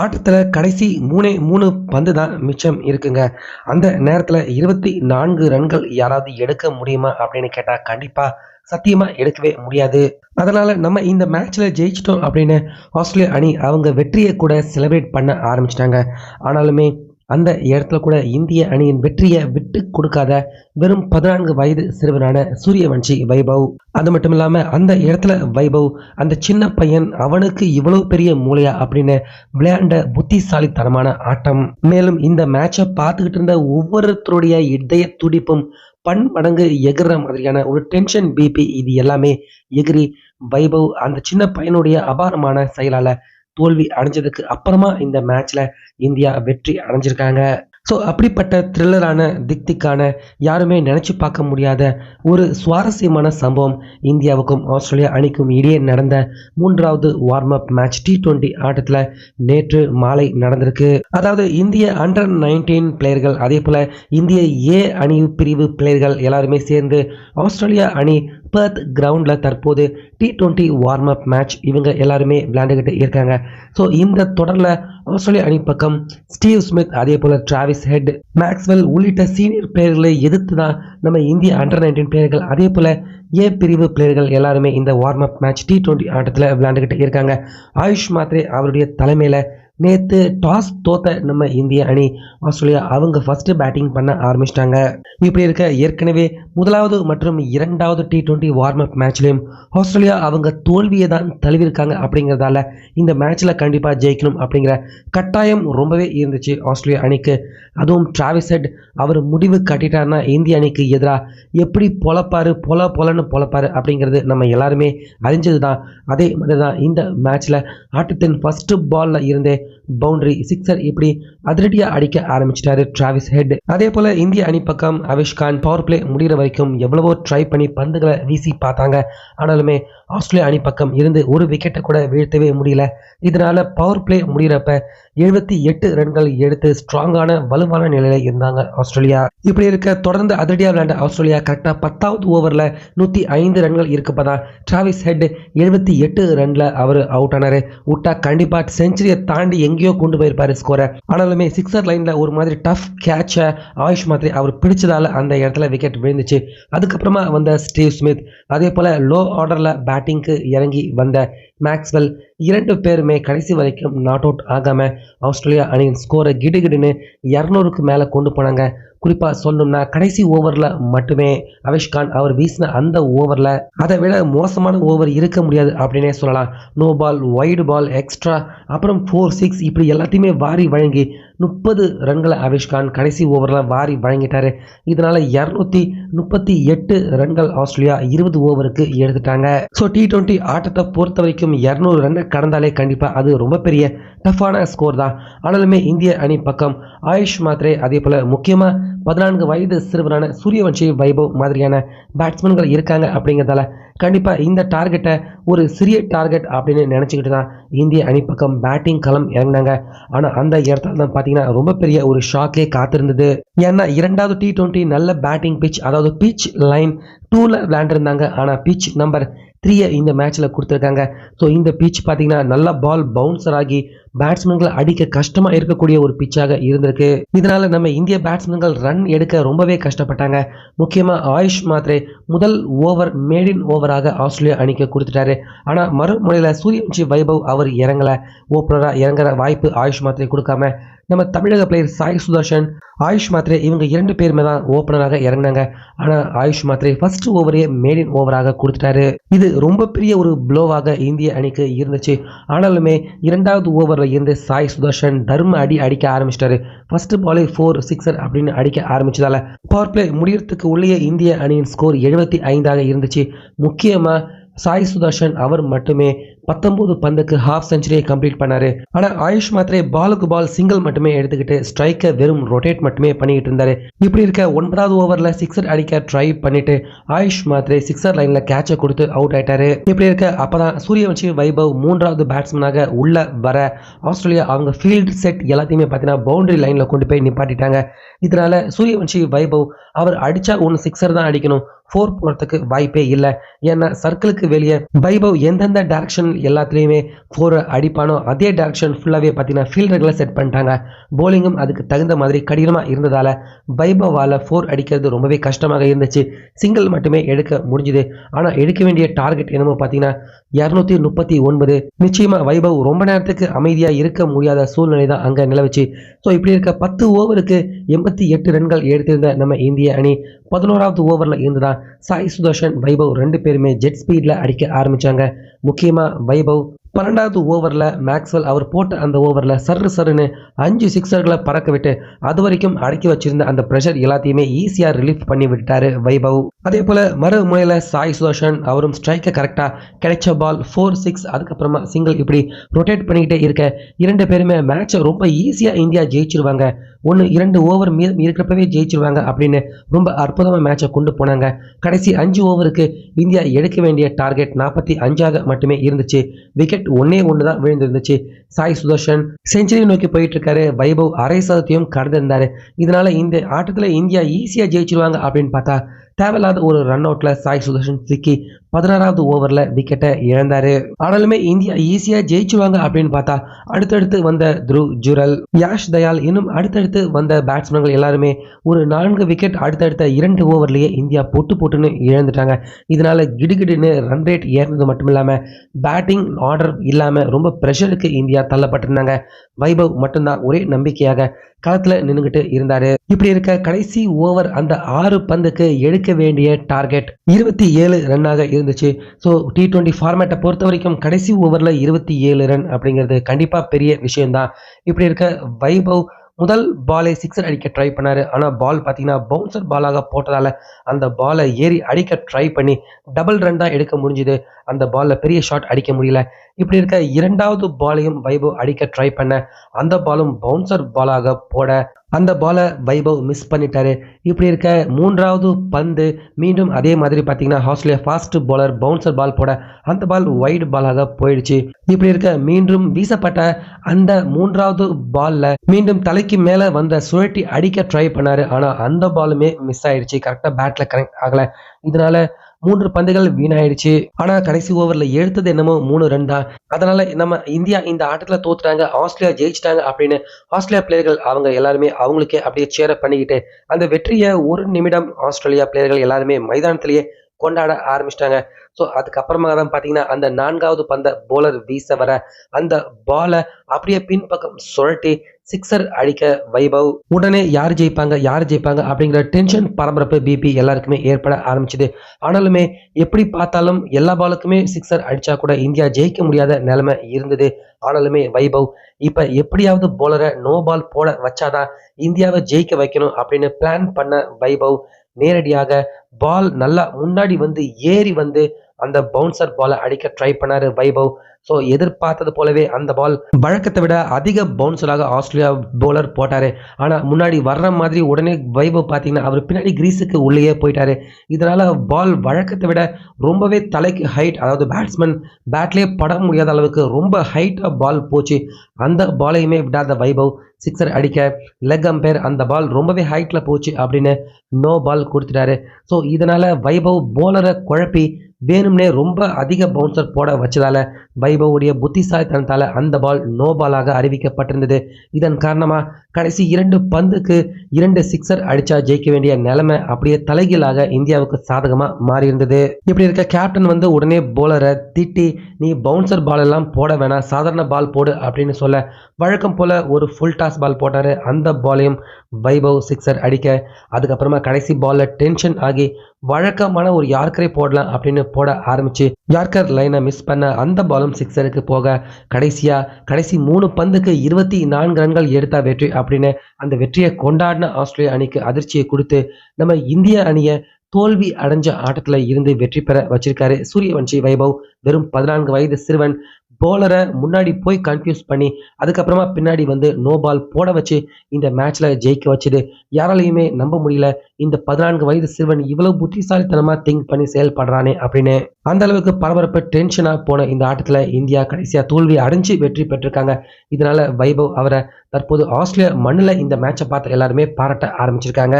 ஆட்டத்தில் கடைசி மூணே மூணு பந்து தான் மிச்சம் இருக்குங்க. அந்த நேரத்தில் இருபத்தி நான்கு ரன்கள் யாராவது எடுக்க முடியுமா அப்படின்னு கேட்டால் கண்டிப்பாக சத்தியமாக எடுக்கவே முடியாது. அதனால் நம்ம இந்த மேட்ச்சில் ஜெயிச்சிட்டோம் அப்படின்னு ஆஸ்திரேலியா அணி அவங்க வெற்றியை கூட செலிப்ரேட் பண்ண ஆரம்பிச்சிட்டாங்க. ஆனாலுமே அந்த இடத்துல கூட இந்திய அணியின் வெற்றியை விட்டு கொடுக்காத வெறும் பதினான்கு வயது சிறுவனான சூரியவன்ஷி வைபவ். அது மட்டும் இல்லாமல் அந்த இடத்துல வைபவ் அந்த சின்ன பையன் அவனுக்கு இவ்வளவு பெரிய மூளையா அப்படின்னு விளையாண்ட புத்திசாலித்தனமான ஆட்டம். மேலும் இந்த மேட்சை பார்த்துக்கிட்டு இருந்த ஒவ்வொருத்தருடைய இதய துடிப்பும் பன் மடங்கு எகிற மாதிரியான ஒரு டென்ஷன் பிபி இது எல்லாமே எகிரி வைபவ் அந்த சின்ன பையனுடைய அபாரமான செயலால தோல்வி அடைஞ்சதுக்கு அப்புறமா இந்த மேட்ச்ல இந்தியா வெற்றி அடைஞ்சிருக்காங்க. ஸோ அப்படிப்பட்ட த்ரில்லரான திக்திக்கான யாருமே நினச்சி பார்க்க முடியாத ஒரு சுவாரஸ்யமான சம்பவம் இந்தியாவுக்கும் ஆஸ்திரேலியா அணிக்கும் இடையே நடந்த மூன்றாவது warm up match T twenty ஆட்டத்தில் நேற்று மாலை நடந்திருக்கு. அதாவது இந்திய அண்டர் நைன்டீன் பிளேயர்கள் அதே போல் இந்திய ஏ அணி பிரிவு பிளேயர்கள் எல்லாருமே சேர்ந்து ஆஸ்திரேலியா அணி பர்த் கிரவுண்டில் தற்போது T twenty warm up match இவங்க எல்லாருமே விளையாண்டுக்கிட்டு இருக்காங்க. ஸோ இந்த தொடரில் ஆஸ்திரேலிய அணி பக்கம் ஸ்டீவ் ஸ்மித் அதே போல் டிராவிஸ் ஹெட் மேக்ஸ்வெல் உள்ளிட்ட சீனியர் பிளேயர்களை எதிர்த்து தான் நம்ம இந்திய அண்டர் நைன்டீன் பிளேயர்கள் அதே போல் ஏ பிரிவு பிளேயர்கள் எல்லாருமே இந்த warm up match T twenty ஆட்டத்தில் விளையாண்டுக்கிட்டு இருக்காங்க. ஆயுஷ் மாத்ரே அவருடைய தலைமையில் நேற்று டாஸ் தோத்த நம்ம இந்திய அணி ஆஸ்திரேலியா அவங்க ஃபஸ்ட்டு பேட்டிங் பண்ண ஆரம்பிச்சிட்டாங்க. இப்படி இருக்க ஏற்கனவே முதலாவது மற்றும் இரண்டாவது டி ட்வெண்ட்டி வார்ம் அப் மேட்ச்லேயும் ஆஸ்திரேலியா அவங்க தோல்வியை தான் தழுவிருக்காங்க அப்படிங்கிறதால இந்த மேட்ச்சில் கண்டிப்பாக ஜெயிக்கணும் அப்படிங்கிற கட்டாயம் ரொம்பவே இருந்துச்சு ஆஸ்திரேலியா அணிக்கு. அதுவும் டிராவிஸ் ஹெட் அவர் முடிவு கட்டிட்டாருன்னா இந்திய அணிக்கு எதிராக எப்படி பொழப்பாரு பொல பொலன்னு பொழப்பாரு அப்படிங்கிறது நம்ம எல்லாருமே அறிஞ்சது தான் அதே மாதிரி தான் இந்த மேட்ச்சில் ஆட்டத்தின் ஃபஸ்ட்டு பாலில் இருந்தே பவுண்டரி சிக்ஸர் இப்படி அதிரடியாக அடிக்க ஆரம்பிச்சிட்டாரு டிராவிஸ் ஹெட் அதே போல இந்திய அணி பக்கம் அவிஷ்கான் பவர் பிளே முடிகிற வரைக்கும் எவ்வளவோ ட்ரை பண்ணி பந்துகளை வீசி பார்த்தாங்க. ஆனாலுமே ஆஸ்திரேலியா அணி பக்கம் இருந்து ஒரு விக்கெட்டை கூட வீழ்த்தவே முடியல. இதனால பவர் பிளே முடிகிறப்ப எழுபத்தி எட்டு ரன்கள் எடுத்து ஸ்ட்ராங்கான வலுவான நிலையில இருந்தாங்க ஆஸ்திரேலியா. இப்படி இருக்க தொடர்ந்து அதிரடியா விளையாண்ட ஆஸ்திரேலியா கரெக்டாக பத்தாவது ஓவரில் நூற்றி ஐந்து ரன்கள் இருக்கப்பதான் டிராவிஸ் ஹெட் எழுபத்தி எட்டு ரன்ல அவர் அவுட் ஆனாரு. விட்டா கண்டிப்பாக செஞ்சுரியை தாண்டி எங்கேயோ கொண்டு போயிருப்பாரு ஸ்கோரை ஆனாலுமே சிக்ஸர் லைனில் ஒரு மாதிரி டஃப் கேட்சை ஆயுஷ் மாதிரி அவர் பிடிச்சதால அந்த இடத்துல விக்கெட் விழுந்துச்சு. அதுக்கப்புறமா வந்த ஸ்டீவ் ஸ்மித் அதே போல் லோ ஆர்டரில் பேட்டிங்க்கு இறங்கி வந்த மேக்ஸ்வெல் இரண்டு பேருமே கடைசி வரைக்கும் நாட் அவுட் ஆகாமல் ஆஸ்திரேலியா அணியின் ஸ்கோரை கிடுகிடுன்னு இரநூறுக்கு மேலே கொண்டு போனாங்க. குறிப்பாக சொல்லணும்னா கடைசி ஓவரில் மட்டுமே அவிஷ்கான் அவர் வீசின அந்த ஓவரில் அதை விட மோசமான ஓவர் இருக்க முடியாது அப்படின்னே சொல்லலாம். No ball wide ball extra அப்புறம் ஃபோர் சிக்ஸ் இப்படி எல்லாத்தையுமே வாரி வழங்கி முப்பது ரன்களை அவிஷ்கான் கடைசி ஓவரில் வாரி வழங்கிட்டார். இதனால் இரநூத்தி முப்பத்தி எட்டு ரன்கள் ஆஸ்திரேலியா இருபது ஓவருக்கு எடுத்துட்டாங்க. ஸோ டி டுவெண்ட்டி ஆட்டத்தை பொறுத்த வரைக்கும் இரநூறு ரன்னை கடந்தாலே கண்டிப்பாக அது ரொம்ப பெரிய டஃப்பான ஸ்கோர் தான். ஆனாலுமே இந்திய அணி பக்கம் ஆயுஷ் மாத்ரே அதே போல் முக்கியமாக பதினான்கு வயது சிறுவரான சூரியவன்ஷி வைபவ் மாதிரியான பேட்ஸ்மேன்கள் இருக்காங்க அப்படிங்கிறதால கண்டிப்பாக இந்த டார்கெட்டை ஒரு சிறிய டார்கெட் அப்படின்னு நினச்சிக்கிட்டு தான் இந்திய அணிப்பக்கம் பேட்டிங் களம் இறங்கினாங்க. ஆனால் அந்த இடத்துல தான் பார்த்தீங்கன்னா ரொம்ப பெரிய ஒரு ஷாக்கே காத்திருந்தது. ஏன்னா இரண்டாவது டி ட்வெண்ட்டி நல்ல பேட்டிங் பிச் அதாவது பிச் லைன் டூவில் விளையாண்டுருந்தாங்க. ஆனால் பிச் நம்பர் த்ரீயை இந்த மேட்ச்சில் கொடுத்துருக்காங்க. ஸோ இந்த பிச் பார்த்தீங்கன்னா நல்ல பால் பவுன்சர் ஆகி பேட்ஸ்மேன்கள் அடிக்க கஷ்டமா இருக்கக்கூடிய ஒரு பிச்சாக இருந்திருக்கு. இதனால நம்ம இந்திய பேட்ஸ்மேன்கள் ரன் எடுக்க ரொம்பவே கஷ்டப்பட்டாங்க. முக்கியமா ஆயுஷ் மாத்ரே முதல் ஓவர் மேடின் ஓவராக ஆஸ்திரேலியா அணிக்கு கொடுத்துட்டாரு. ஆனா மறுமுறையில சூரியவன்ஷி வைபவ் அவர் இறங்கல. ஓப்பனரா இறங்குற வாய்ப்பு ஆயுஷ் மாத்ரே கொடுக்காம. நம்ம தமிழக பிளேயர் சாய் சுதர்ஷன் ஆயுஷ் மாத்ரே இவங்க இரண்டு பேருமே தான் ஓப்பனராக இறங்கினாங்க. ஆனால் ஆயுஷ் மாத்ரே ஃபர்ஸ்ட் ஓவரே மேடின் ஓவராக கொடுத்துட்டாரு. இது ரொம்ப பெரிய ஒரு ப்ளோவாக இந்திய அணிக்கு இருந்துச்சு. ஆனாலுமே இரண்டாவது ஓவர் ஓவரில் இருந்து சாய் சுதர்ஷன் தர்ம அடி அடிக்க ஆரம்பிச்சிட்டாரு. ஃபர்ஸ்ட் பாலே ஃபோர் சிக்ஸர் அப்படின்னு அடிக்க ஆரம்பிச்சதால பவர் பிளே முடியறதுக்கு உள்ளே இந்திய அணியின் ஸ்கோர் எழுபத்தி ஐந்தாக இருந்துச்சு. முக்கியமாக சாய் சுதர்ஷன் அவர் மட்டுமே பத்தொன்பது பந்துக்கு ஹாஃப் செஞ்சுரியை கம்ப்ளீட் பண்ணாரு. ஆனால் ஆயுஷ் மாத்திரே பாலுக்கு பால் சிங்கிள் மட்டுமே எடுத்துக்கிட்டு ஸ்ட்ரைக்கை வெறும் ரொட்டேட் மட்டுமே பண்ணிக்கிட்டு இருந்தாரு. இப்படி இருக்க ஒன்பதாவது ஓவரில் சிக்ஸர் அடிக்க ட்ரை பண்ணிட்டு ஆயுஷ் மாத்திரே சிக்ஸர் லைனில் கேட்சை கொடுத்து அவுட் ஆயிட்டாரு. இப்படி இருக்க அப்பதான் சூரியவன்ஷி வைபவ் மூன்றாவது பேட்ஸ்மேனாக உள்ள வர ஆஸ்திரேலியா அவங்க ஃபீல்டு செட் எல்லாத்தையுமே பார்த்தீங்கன்னா பவுண்டரி லைனில் கொண்டு போய் நிப்பாட்டிட்டாங்க. இதனால சூரியவன்ஷி வைபவ் அவர் அடிச்சா ஒன்று சிக்ஸர் தான் அடிக்கணும். ஃபோர் போகிறதுக்கு வாய்ப்பே இல்லை. ஏன்னா சர்க்கிளுக்கு வெளியே வைபவ் எந்தெந்த டேரக்ஷன் எல்லாத்துலேயுமே ஃபோர் அடிப்பானோ அதே டேரக்ஷன் ஃபுல்லாகவே பார்த்தீங்கன்னா ஃபீல்டர்களை செட் பண்ணிட்டாங்க. போலிங்கும் அதுக்கு தகுந்த மாதிரி கடினமாக இருந்ததால் வைபவால் ஃபோர் அடிக்கிறது ரொம்பவே கஷ்டமாக இருந்துச்சு. சிங்கிள் மட்டுமே எடுக்க முடிஞ்சுது. ஆனால் எடுக்க வேண்டிய டார்கெட் என்னமோ பார்த்தீங்கன்னா இரநூத்தி முப்பத்தி ஒன்பது. நிச்சயமாக வைபவ் ரொம்ப நேரத்துக்கு அமைதியாக இருக்க முடியாத சூழ்நிலை தான் அங்கே நிலவுச்சு. ஸோ இப்படி இருக்க பத்து ஓவருக்கு எண்பத்தி எட்டு ரன்கள் எடுத்திருந்த நம்ம இந்திய அணி பதினோராவது ஓவரில் இருந்து தான் சாய் சுதர்ஷன் வைபவ் ரெண்டு பேருமே ஜெட் ஸ்பீடில் அடிக்க ஆரம்பித்தாங்க முக்கியமாக வைபவ் பன்னெண்டாவது ஓவரில் மேக்ஸ்வெல் அவர் போட்ட அந்த ஓவரில் சர்ரு சருன்னு அஞ்சு சிக்ஸர்களை பறக்க விட்டு அது வரைக்கும் அடக்கி வச்சிருந்த அந்த ப்ரெஷர் எல்லாத்தையுமே ஈஸியாக ரிலீஃப் பண்ணி விட்டாரு வைபவ். அதே போல் மறு முனையில் சாய் சுதர்ஷன் அவரும் ஸ்ட்ரைக்கை கரெக்டாக கிடைச்ச பால் ஃபோர் சிக்ஸ் அதுக்கப்புறமா சிங்கிள் இப்படி ரொட்டேட் பண்ணிக்கிட்டே இருக்க இரண்டு பேருமே மேட்சை ரொம்ப ஈஸியாக இந்தியா ஜெயிச்சிருவாங்க. ஒன்று இரண்டு ஓவர் மீ இருக்கிறப்பவே ஜெயிச்சிருவாங்க அப்படின்னு ரொம்ப அற்புதமாக மேட்சை கொண்டு போனாங்க. கடைசி அஞ்சு ஓவருக்கு இந்தியா எடுக்க வேண்டிய டார்கெட் நாற்பத்தி அஞ்சாக மட்டுமே இருந்துச்சு. விக்கெட் ஒன்னே ஒன்று தான் விழுந்திருந்துச்சு. சாய் சுதர்ஷன் செஞ்சுரி நோக்கி போயிட்டு இருக்காரு வைபவ் அரை சதத்தையும் கடந்திருந்தாரு. இதனால இந்த ஆட்டத்தில் இந்தியா ஈஸியாக ஜெயிச்சிருவாங்க அப்படின்னு பார்த்தா தேவையில்லாத ஒரு ரன் அவுட்ல சாய் சுதர்ஷன் சிக்கி பதினாறாவது ஓவரில் விக்கெட்டை இழந்தாரு. ஆனாலுமே இந்தியா ஈஸியாக ஜெயிச்சுவாங்க அப்படின்னு பார்த்தா அடுத்தடுத்து வந்த துருவ் ஜுரல் யாஷ் தயால் இன்னும் அடுத்தடுத்து வந்த பேட்ஸ்மேன்கள் எல்லாருமே ஒரு நான்கு விக்கெட் அடுத்தடுத்த இரண்டு ஓவர்லேயே இந்தியா பொட்டு பொட்டுன்னு இழந்துட்டாங்க. இதனால கிடுகிடுன்னு ரன் ரேட் ஏறினது மட்டும் இல்லாமல் பேட்டிங் ஆர்டர் இல்லாமல் ரொம்ப ப்ரெஷருக்கு இந்தியா தள்ளப்பட்டிருந்தாங்க. வைபவ் மட்டும்தான் ஒரே நம்பிக்கையாக களத்தில் நின்றுக்கிட்டு இருந்தாரு. இப்படி இருக்க கடைசி ஓவர் அந்த ஆறு பந்துக்கு எடுக்க வேண்டிய டார்கெட் இருபத்தி ஏழு ரன்னாக இருந்துச்சு. ஸோ டி டுவெண்ட்டி ஃபார்மேட்டை பொறுத்த வரைக்கும் கடைசி ஓவரில் இருபத்தி ஏழு ரன் அப்படிங்கிறது கண்டிப்பாக பெரிய விஷயம்தான். இப்படி இருக்க வைபவ் முதல் பாலை சிக்ஸர் அடிக்க ட்ரை பண்ணாரு. ஆனால் பால் பார்த்தீங்கன்னா பவுன்சர் பாலாக போட்டதால அந்த பாலை ஏறி அடிக்க ட்ரை பண்ணி டபுள் ரன் தான் எடுக்க முடிஞ்சுது. அந்த பாலில் பெரிய ஷாட் அடிக்க முடியல. இப்படி இருக்க இரண்டாவது பாலையும் வைபவ் அடிக்க ட்ரை பண்ண அந்த பாலும் பவுன்சர் பாலாக போட அந்த பாலை வைபவ் மிஸ் பண்ணிட்டாரு. இப்படி இருக்க மூன்றாவது பந்து மீண்டும் அதே மாதிரி பார்த்தீங்கன்னா Australia fast bowler bouncer ball போட அந்த பால் வைடு பாலாக போயிடுச்சு. இப்படி இருக்க மீண்டும் வீசப்பட்ட அந்த மூன்றாவது பால்ல மீண்டும் தலைக்கு மேலே வந்த சுழட்டி அடிக்க ட்ரை பண்ணாரு. ஆனால் அந்த பாலுமே மிஸ் ஆயிடுச்சு. கரெக்டாக பேட்டில் கனெக்ட் ஆகலை. இதனால மூன்று பந்துகள் வீணாயிடுச்சு. ஆனா கடைசி ஓவர்ல எடுத்தது என்னமோ மூணு ரன் தான். அதனால நம்ம இந்தியா இந்த ஆட்டத்துல தோத்துட்டாங்க ஆஸ்திரேலியா ஜெயிச்சிட்டாங்க அப்படின்னு ஆஸ்திரேலியா பிளேயர்கள் அவங்க எல்லாருமே அவங்களுக்கே அப்படியே சேர பண்ணிக்கிட்டு அந்த வெற்றியை ஒரு நிமிடம் ஆஸ்திரேலியா பிளேயர்கள் எல்லாருமே மைதானத்திலேயே கொண்டாட ஆரம்பிச்சிட்டாங்க. ஸோ அதுக்கப்புறமா தான் பார்த்தீங்கன்னா அந்த நான்காவது பந்த போலர் வீச வர அந்த பாலை அப்படியே பின்பக்கம் சுழட்டி சிக்ஸர் அடிக்க வைபவ். உடனே யார் ஜெயிப்பாங்க யார் ஜெயிப்பாங்க அப்படிங்கிற டென்ஷன் பரபரப்பு பிபி எல்லாருக்குமே ஏற்பட ஆரம்பிச்சுது. ஆனாலுமே எப்படி பார்த்தாலும் எல்லா பாலுக்குமே சிக்ஸர் அடிச்சா கூட இந்தியா ஜெயிக்க முடியாத நிலைமை இருந்தது. ஆனாலுமே வைபவ் இப்போ எப்படியாவது போலரை நோ பால் போட வச்சாதான் இந்தியாவை ஜெயிக்க வைக்கணும் அப்படின்னு பிளான் பண்ண வைபவ். நேரடியாக பால் நல்லா முன்னாடி வந்து ஏறி வந்து அந்த பவுன்சர் பாலை அடிக்க ட்ரை பண்ணாரு வைபவ். ஸோ எதிர்பார்த்தது போலவே அந்த பால் வழக்கத்தை விட அதிக பவுன்சராக ஆஸ்திரேலியா பவுலர் போட்டாரு. ஆனால் முன்னாடி வர்ற மாதிரி உடனே வைபவ் பார்த்தீங்கன்னா அவர் பின்னாடி கிரீஸுக்கு உள்ளேயே போயிட்டாரு. இதனால பால் வழக்கத்தை விட ரொம்பவே தலைக்கு ஹைட் அதாவது பேட்ஸ்மேன் பேட்லேயே பட முடியாத அளவுக்கு ரொம்ப ஹைட்டாக பால் போச்சு. அந்த பாலையுமே விடாத வைபவ் சிக்ஸர் அடிக்க லெக் அம்பேர் அந்த பால் ரொம்பவே ஹைட்டில் போச்சு அப்படின்னு நோ பால் கொடுத்துட்டாரு. ஸோ இதனால் வைபவ் போலரை குழப்பி வேணும்னே ரொம்ப அதிக பவுன்சர் போட வச்சதால வைபவுடைய புத்திசாலித்தனத்தால் அந்த பால் நோ பாலாக அறிவிக்கப்பட்டிருந்தது. இதன் காரணமாக கடைசி இரண்டு பந்துக்கு இரண்டு சிக்ஸர் அடிச்சா ஜெயிக்க வேண்டிய நிலைமை அப்படியே தலைகீழாக இந்தியாவுக்கு சாதகமாக மாறியிருந்தது. இப்படி இருக்க கேப்டன் வந்து உடனே போலரை திட்டி நீ பவுன்சர் பால் எல்லாம் போட வேணாம் சாதாரண பால் போடு அப்படின்னு சொல்ல வழக்கம் போல ஒரு ஃபுல் டாஸ் பால் போட்டார். அந்த பாலையும் வைபவ் சிக்ஸர் அடிக்க அதுக்கப்புறமா கடைசி பாலில் டென்ஷன் ஆகி வழக்கமான ஒரு யார்க்கரை போடலாம் அப்படின்னு போட ஆரம்பிச்சு யார்கர் லைனை மிஸ் பண்ண அந்த பாலும் சிக்ஸருக்கு போக கடைசியா கடைசி மூணு பந்துக்கு இருபத்தி நான்கு ரன்கள் எடுத்தா வெற்றி அப்படின்னு அந்த வெற்றியை கொண்டாடின ஆஸ்திரேலிய அணிக்கு அதிர்ச்சியை கொடுத்து நம்ம இந்திய அணியை தோல்வி அடைஞ்ச ஆட்டத்துல இருந்து வெற்றி பெற வச்சிருக்காரு சூரியவன்ஷி வைபவ். வெறும் பதினான்கு வயது சிறுவன் போலரை முன்னாடி போய் கன்ஃபியூஸ் பண்ணி அதுக்கப்புறமா பின்னாடி வந்து நோ பால் போட வச்சு இந்த மேட்ச்ல ஜெயிக்க வச்சுது. யாராலையுமே நம்ப முடியல. இந்த பதினான்கு வயது சிறுவன் இவ்வளவு புத்திசாலித்தனமா திங்க் பண்ணி செயல்படுறானே அப்படின்னு அந்த அளவுக்கு பரபரப்பு டென்ஷனா போன இந்த ஆட்டத்துல இந்தியா கடைசியா தோல்வி அடைஞ்சு வெற்றி பெற்றிருக்காங்க. இதனால வைபவ் அவரை தற்போது ஆஸ்திரேலியா மண்ணில் இந்த மேட்சை பார்த்து எல்லாருமே பாராட்ட ஆரம்பிச்சிருக்காங்க.